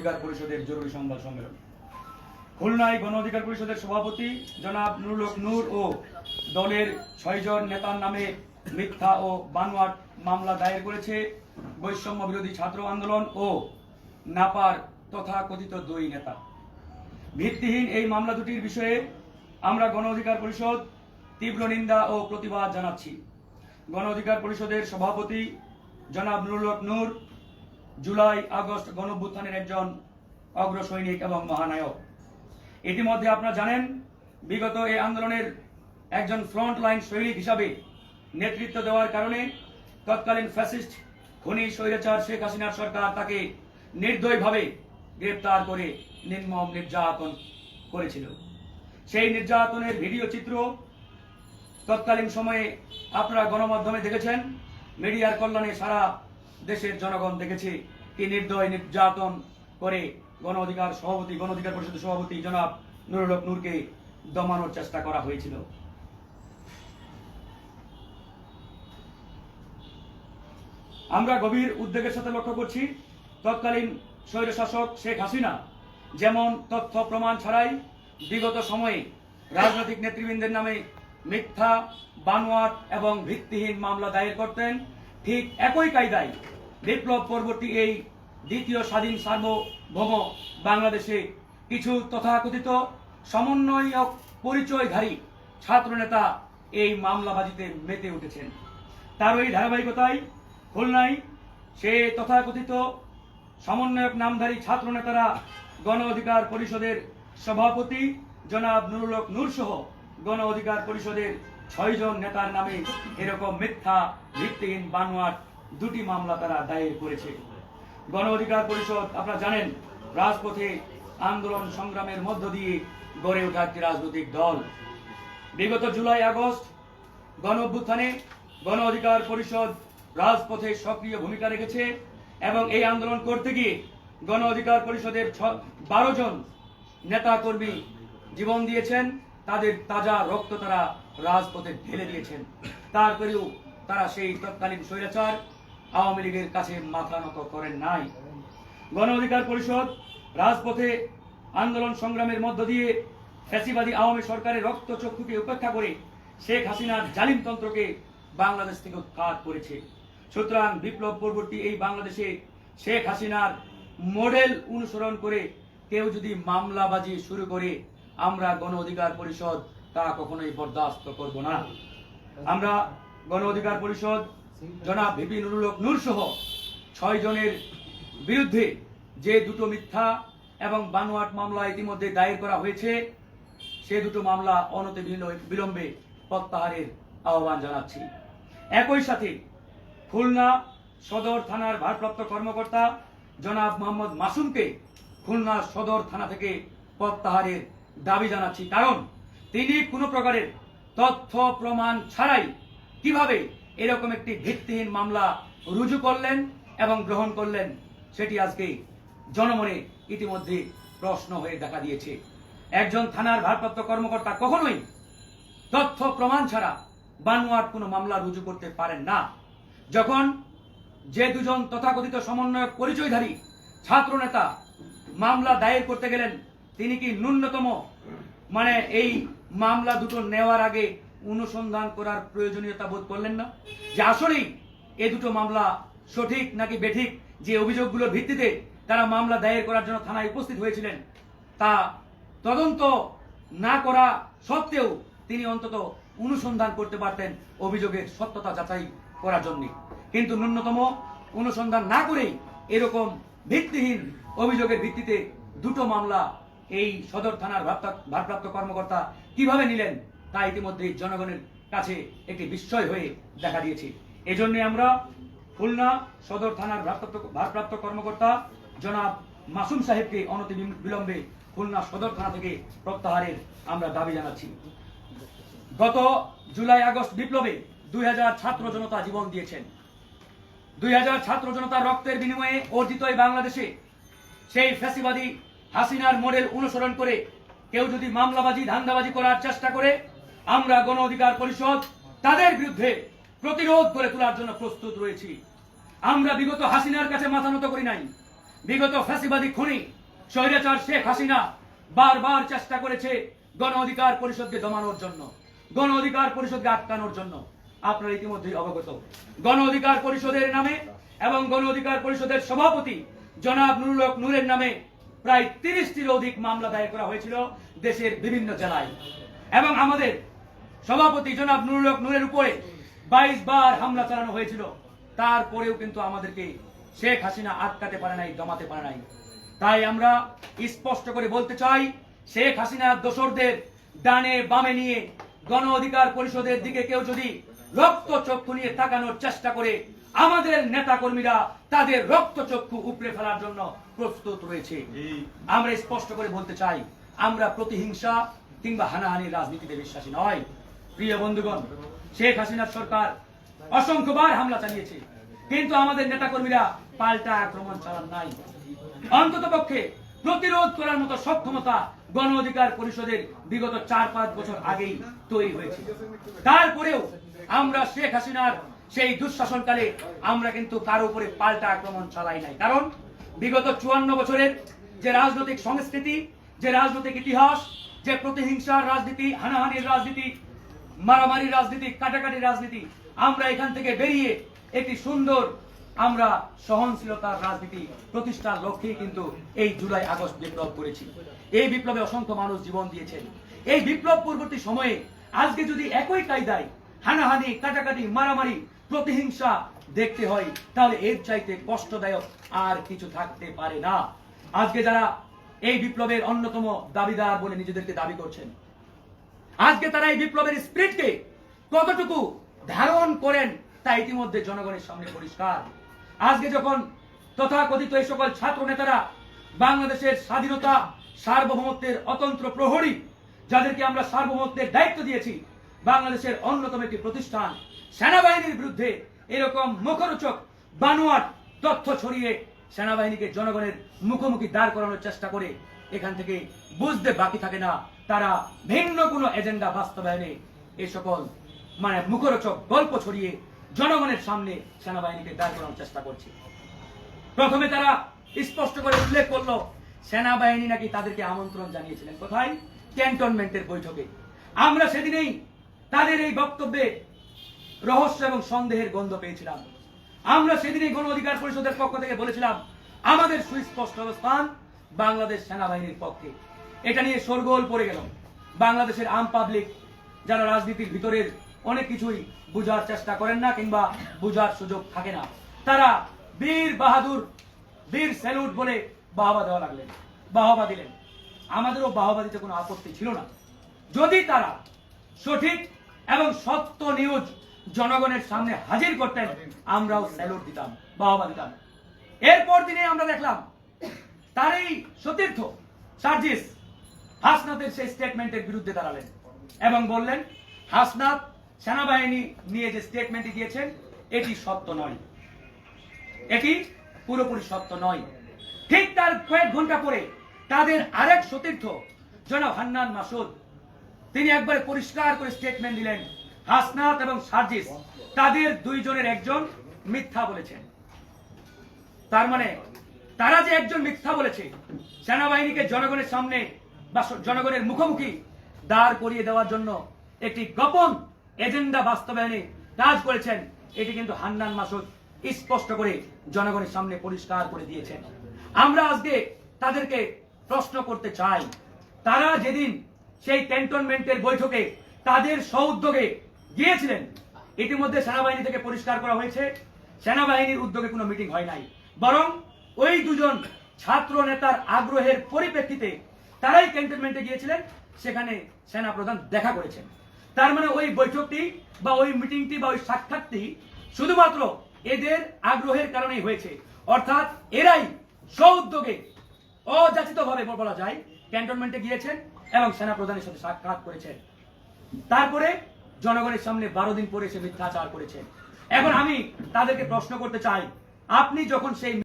অধিকার পরিষদের জরুরি সংবাদ সম্মেলন। খুলনায় গণ অধিকার পরিষদের সভাপতি জনাব নুরুল হক নূর ও দলের ছয়জন নেতার নামে মিথ্যা ও বানোয়াট মামলা দায়ের করেছে বৈষম্য বিরোধী ছাত্র আন্দোলন ও নাপার তথা কথিত দুই নেতা। ভিত্তিহীন এই মামলা দুটির বিষয়ে আমরা গণ অধিকার পরিষদ তীব্র নিন্দা ও প্রতিবাদ জানাচ্ছি। গণ অধিকার পরিষদের সভাপতি জনাব নুরুলক নূর জুলাই, আগস্ট গণভ্যুত্থানের একজন অগ্র সৈনিক এবং মহানায়ক। ইতিমধ্যে আপনারা জানেন, বিগত এই আন্দোলনের একজন ফ্রন্ট লাইন সৈনিক হিসাবে নেতৃত্ব দেওয়ার কারণে তৎকালীন ফ্যাসিস্ট খনি স্বৈরাচার শেখ হাসিনার সরকার তাকে নির্দয়ভাবে গ্রেপ্তার করে নির্মম নির্যাতন করেছিল। সেই নির্যাতনের ভিডিও চিত্র তৎকালীন সময়ে আপনারা গণমাধ্যমে দেখেছেন। মিডিয়ার কল্যাণে সারা দেশের জনগণ দেখেছে কি নির্দয় নির্যাতন করে গণ অধিকার সভাপতি, গণ অধিকার পরিষদের সভাপতি জনাব নুরুল নূরকে দমানোর চেষ্টা করা হয়েছিল। আমরা গভীর উদ্বেগের সাথে লক্ষ্য করছি, তৎকালীন স্বৈরশাসক শেখ হাসিনা যেমন তথ্য প্রমাণ ছাড়াই বিগত সময়ে রাজনৈতিক নেতৃবৃন্দের নামে মিথ্যা, বানোয়াট এবং ভিত্তিহীন মামলা দায়ের করতেন ঠিক একই কায়দায় বিপ্লব পরবর্তী এই দ্বিতীয় স্বাধীন সার্বভৌম বাংলাদেশে কিছু তথাকথিত সমন্বয়ক পরিচয়ধারী ছাত্রনেতা এই মামলাবাজিতে মেতে উঠেছেন। তার ওই ধারাবাহিকতায় খুলনায় সে তথাকথিত সমন্বয়ক নামধারী ছাত্র নেতারা গণ অধিকার পরিষদের সভাপতি জনাব নুরুল হক নূর সহ গণ অধিকার পরিষদের ছয়জন নেতার নামে এরকম মিথ্যা ভিত্তিহীন বানোয়ার দুটি মামলা তারা দায়ের করেছে। গণ অধিকার পরিষদ, আপনারা জানেন, রাজপথে আন্দোলন সংগ্রামের মধ্য দিয়ে গড়ে ওঠা একটি রাজনৈতিক দল। বিগত জুলাই, আগস্ট, গণ অভ্যুত্থানে গণ অধিকার পরিষদ রাজপথে সক্রিয় ভূমিকা রেখেছে এবং এই আন্দোলন করতে গিয়ে গণ অধিকার পরিষদের বারো জন নেতা কর্মী জীবন দিয়েছেন। তাদের তাজা রক্ত তারা রাজপথে ঢেলে দিয়েছেন। তারপরেও তারা সেই তৎকালীন স্বৈরাচার আওয়ামী লীগের কাছে মাথা নত করেন নাই। গণ অধিকার পরিষদ রাজপথে আন্দোলন সংগ্রামের মধ্য দিয়ে ফ্যাসিবাদী আওয়ামী সরকারের রক্ত চক্ষুকে উপেক্ষা করে শেখ হাসিনার জালিমতন্ত্রকে বাংলাদেশ থেকে উৎখাত করেছে। সুতরাং বিপ্লব পরবর্তী এই বাংলাদেশে শেখ হাসিনার মডেল অনুসরণ করে কেউ যদি মামলাবাজি শুরু করে, আমরা গণ অধিকার পরিষদ তা কখনোই বরদাস্ত করব না। আমরা গণ অধিকার পরিষদ, জনাব ভিপি নুরুল হক নূর সহ ছয় জনের বিরুদ্ধে যে দুটো মিথ্যা এবং বানোয়াট মামলা ইতিমধ্যে দায়ের করা হয়েছে, সে দুটো মামলা অনতি বিল- বিলম্বে প্রত্যাহারের আহ্বান জানাচ্ছি। একই সাথে খুলনা সদর থানার ভারপ্রাপ্ত কর্মকর্তা জনাব মোহাম্মদ মাসুমকে খুলনা সদর থানা থেকে প্রত্যাহারের দাবি জানাচ্ছি। কারণ তিনি কোনো প্রকারের তথ্য, প্রমাণ ছাড়াই কীভাবে এরকম একটি ভিত্তিহীন মামলা রুজু করলেন এবং গ্রহণ করলেন, সেটি আজকে জনমনে ইতিমধ্যে প্রশ্ন হয়ে দেখা দিয়েছে। একজন থানার ভারপ্রাপ্ত কর্মকর্তা কখনোই তথ্য, প্রমাণ ছাড়া বানোয়াট কোনো মামলা রুজু করতে পারেন না। যখন যে দুজন তথাকথিত সমন্বয়ক পরিচয়ধারী ছাত্র নেতা মামলা দায়ের করতে গেলেন, তিনি কি ন্যূনতম মানে এই মামলা দুটো নেওয়ার আগে অনুসন্ধান করার প্রয়োজনীয়তা বোধ করলেন না? যে আসলেই এ দুটো মামলা সঠিক নাকি বেঠিক, যে অভিযোগগুলোর ভিত্তিতে তারা মামলা দায়ের করার জন্য থানায় উপস্থিত হয়েছিলেন, তা তদন্ত না করা সত্ত্বেও তিনি অন্তত অনুসন্ধান করতে পারতেন অভিযোগের সত্যতা যাচাই করার জন্য। কিন্তু ন্যূনতম অনুসন্ধান না করেই এরকম ভিত্তিহীন অভিযোগের ভিত্তিতে দুটো মামলা এই সদর থানার ভারপ্রাপ্ত- কর্মকর্তা কীভাবে নিলেন তা ইতিমধ্যে জনগণের কাছে একটি বিস্ময় হয়ে দেখা দিয়েছে। এজন্য আমরা খুলনা সদর থানার ভারপ্রাপ্ত কর্মকর্তা জনাব মাসুম সাহেবকে অনতি বিলম্বে খুলনা সদর থানা থেকে প্রত্যাহারের আমরা দাবি জানাচ্ছি। গত জুলাই আগস্ট বিপ্লবে দুই হাজার ছাত্র জনতা জীবন দিয়েছেন। দুই হাজার ছাত্র জনতার রক্তের বিনিময়ে অর্জিত এই বাংলাদেশে সেই ফ্যাসিবাদী হাসিনার মডেল অনুসরণ করে কেউ যদি মামলাবাজি, ধান্দাবাজি করার চেষ্টা করে, আমরা গণ অধিকার পরিষদ তাদের বিরুদ্ধে প্রতিরোধ করে তোলার জন্য প্রস্তুত রয়েছি। আমরা বিগত হাসিনার কাছে মাথা নত করি নাই। বিগত ফ্যাসিবাদী খুনি স্বৈরাচার শেখ হাসিনা বারবার চেষ্টা করেছে গণ অধিকার পরিষদকে দমানোর জন্য, গণ অধিকার পরিষদকে আটকানোর জন্য। আপনারা ইতিমধ্যেই অবগত। গণ অধিকার পরিষদের নামে এবং গণ অধিকার পরিষদের সভাপতি জনাব নুরুল নূরের নামে প্রায় তিরিশটির অধিক মামলা দায়ের করা হয়েছিল দেশের বিভিন্ন জেলায়। এবং আমাদের সভাপতি জনাব নুরুল হক নূরের উপরে বাইশ বার হামলা চালানো হয়েছিল। তারপরেও কিন্তু আমাদেরকে শেখ হাসিনা আটকাতে পারে নাই, দমাতে পারে নাই। তাই আমরা স্পষ্ট করে বলতে চাই, শেখ হাসিনা দোসরদের ডানে বামে নিয়ে গণ অধিকার পরিষদের দিকে কেউ যদি রক্ত চক্ষু নিয়ে তাকানোর চেষ্টা করে আমাদের নেতা কর্মীরা তাদের রক্ত চক্ষু উপড়ে ফেলার জন্য প্রস্তুত রয়েছে। আমরা স্পষ্ট করে বলতে চাই আমরা প্রতিহিংসা কিংবা হানাহানির রাজনীতিতে বিশ্বাসী নয়। প্রিয় বন্ধুগণ শেখ হাসিনার সরকার অসংখ্যবার হামলা চালিয়েছে কিন্তু আমাদের নেতাকর্মীরা পাল্টা আক্রমণ চালান নাই। অন্তত পক্ষে প্রতিরোধ করার মতো সক্ষমতা গণ অধিকার পরিষদের বিগত চার পাঁচ বছর আগেই তৈরি হয়েছে। তারপরেও আমরা শেখ হাসিনার সেই দুঃশাসনকালে আমরা কিন্তু তার উপরে পাল্টা আক্রমণ চালাই নাই। কারণ বিগত চুয়ান্ন বছরের যে রাজনৈতিক সংস্কৃতি, যে রাজনৈতিক ইতিহাস, যে প্রতিহিংসার রাজনীতি, হানাহানির রাজনীতি, মারামারির রাজনীতি কাটাকাটি রাজনীতি, আমরা এখান থেকে বেরিয়ে একটি সুন্দর, আমরা সহনশীলতার রাজনীতি প্রতিষ্ঠার লক্ষ্যেই কিন্তু এই জুলাই আগস্ট বিপ্লব করেছি। এই বিপ্লবে অসংখ্য মানুষ জীবন দিয়েছেন। এই বিপ্লব পূর্ববর্তী সময়ে আজকে যদি একই কায়দায় হানাহানি, কাটাকাটি, মারামারি প্রতিহিংসা দেখতে হয়, তাহলে এর চাইতে কষ্টদায়ক আর কিছু থাকতে পারে না। আজকে যারা এই বিপ্লবের অন্যতম দাবিদার বলে নিজেদেরকে দাবি করছেন, আজকে তারা এই বিপ্লবের স্পিরিটকে কতটুকু ধারণ করেন তা ইতিমধ্যে জনগণের সামনে পরিষ্কার। আজকে যখন তথাকথিত এই সকল ছাত্র নেতারা বাংলাদেশের স্বাধীনতা, সার্বভৌমত্বের অতন্ত্র প্রহরী, যাদেরকে আমরা সার্বভৌমত্বের দায়িত্ব দিয়েছি, বাংলাদেশের অন্যতম একটি প্রতিষ্ঠান সেনাবাহিনীর বিরুদ্ধে এরকম মুখরোচক বানোয়ার তথ্য ছড়িয়ে সেনাবাহিনীকে জনগণের মুখোমুখি দাঁড় করানোর চেষ্টা করে এখান থেকে বুঝতে বাকি থাকে না তারা ভিন্ন কোনো এজেন্ডা বাস্তবায়নে এ সকল মানে মুখরোচক গল্প ছড়িয়ে জনগণের সামনে সেনাবাহিনীকে দাঁড় করানোর চেষ্টা করছে। প্রথমে তারা স্পষ্ট করে উল্লেখ করল, সেনাবাহিনী নাকি তাদেরকে আমন্ত্রণ জানিয়েছিলেন। কোথায়? ক্যান্টনমেন্টের বৈঠকে। আমরা সেদিনেই তাদের এই বক্তব্যে রহস্য এবং সন্দেহের গন্ধ পেয়েছিলাম। আমরা সেদিনই গণ অধিকার পরিষদের পক্ষ থেকে বলেছিলাম, আমাদের সুস্পষ্ট অবস্থান বাংলাদেশ সেনাবাহিনীর পক্ষে। এটা নিয়ে শোরগোল পড়ে গেল। বাংলাদেশের আম পাবলিক যারা রাজনীতির ভিতরের অনেক কিছুই বুঝার চেষ্টা করেন না কিংবা বুঝার সুযোগ থাকে না, তারা বীর বাহাদুর, বীর স্যালুট বলে বাহবা দেওয়া লাগলেন, বাহবা দিলেন। আমাদেরও বাহবা দিতে কোনো আপত্তি ছিল না। যদি তারা সঠিক এবং সত্য নিউজ জনগণের সামনে হাজির করতেন আমরাও স্যালুট দিতাম বাহবা দিতাম। এরপর দিনে আমরা দেখলাম তার এই সতীর্থ সার্জিস হাসনাতের সেই স্টেটমেন্টের বিরুদ্ধে দাঁড়ালেন এবং বললেন হাসনাত সেনাবাহিনী নিয়ে যে স্টেটমেন্টটি দিয়েছেন এটি সত্য নয়। এটি পুরোপুরি সত্য নয়। ঠিক তার কয়েক ঘণ্টা পরে তাদের আরেক সতীর্থ জনাব হান্নান মাসুদ তিনি একবারে পরিষ্কার করে স্টেটমেন্ট দিলেন হাসনাত এবং সার্জিস তাদের দুইজনের একজন মিথ্যা বলেছেন। তার মানে তারা যে একজন মিথ্যা বলেছে, সেনাবাহিনীকে জনগণের সামনে বা জনগণের মুখোমুখি দাঁড় করিয়ে দেওয়ার জন্য একটি গোপন এজেন্ডা বাস্তবায়নে কাজ করেছেন, এটি কিন্তু হান্নান মাসুদ স্পষ্ট করে জনগণের সামনে পরিষ্কার করে দিয়েছেন। আমরা আজকে তাদেরকে প্রশ্ন করতে চাই, তারা যেদিন সেই ক্যান্টনমেন্টের বৈঠকে তাদের সৌদ্যোগে গিয়েছিলেন। ইতিমধ্যে সেনাবাহিনী থেকে পরিষ্কার করা হয়েছে, সেনাবাহিনীর উদ্যোগে কোনো মিটিং হয় নাই। বরং ওই দুজন ছাত্র নেতার আগ্রহের পরিপ্রেক্ষিতে তারাই ক্যান্টনমেন্টে গিয়েছিলেন, সেখানে সেনা প্রধান দেখা করেছেন। তার মানে ওই বৈঠকটি বা ওই মিটিংটি বা ওই সাক্ষাৎটি শুধুমাত্র এদের আগ্রহের কারণেই হয়েছে। অর্থাৎ এরাই স্বউদ্যোগে অযাচিতভাবে বলা যায়, ক্যান্টনমেন্টে গিয়েছেন এবং সেনা প্রধানের সাথে সাক্ষাৎ করেছেন। তারপরে জনগণের সামনে বারো দিন পরে সে মিথ্যাচার করেছেন এখন আমি তাদেরকে প্রশ্ন করতে চাই, আপনি যখন সেই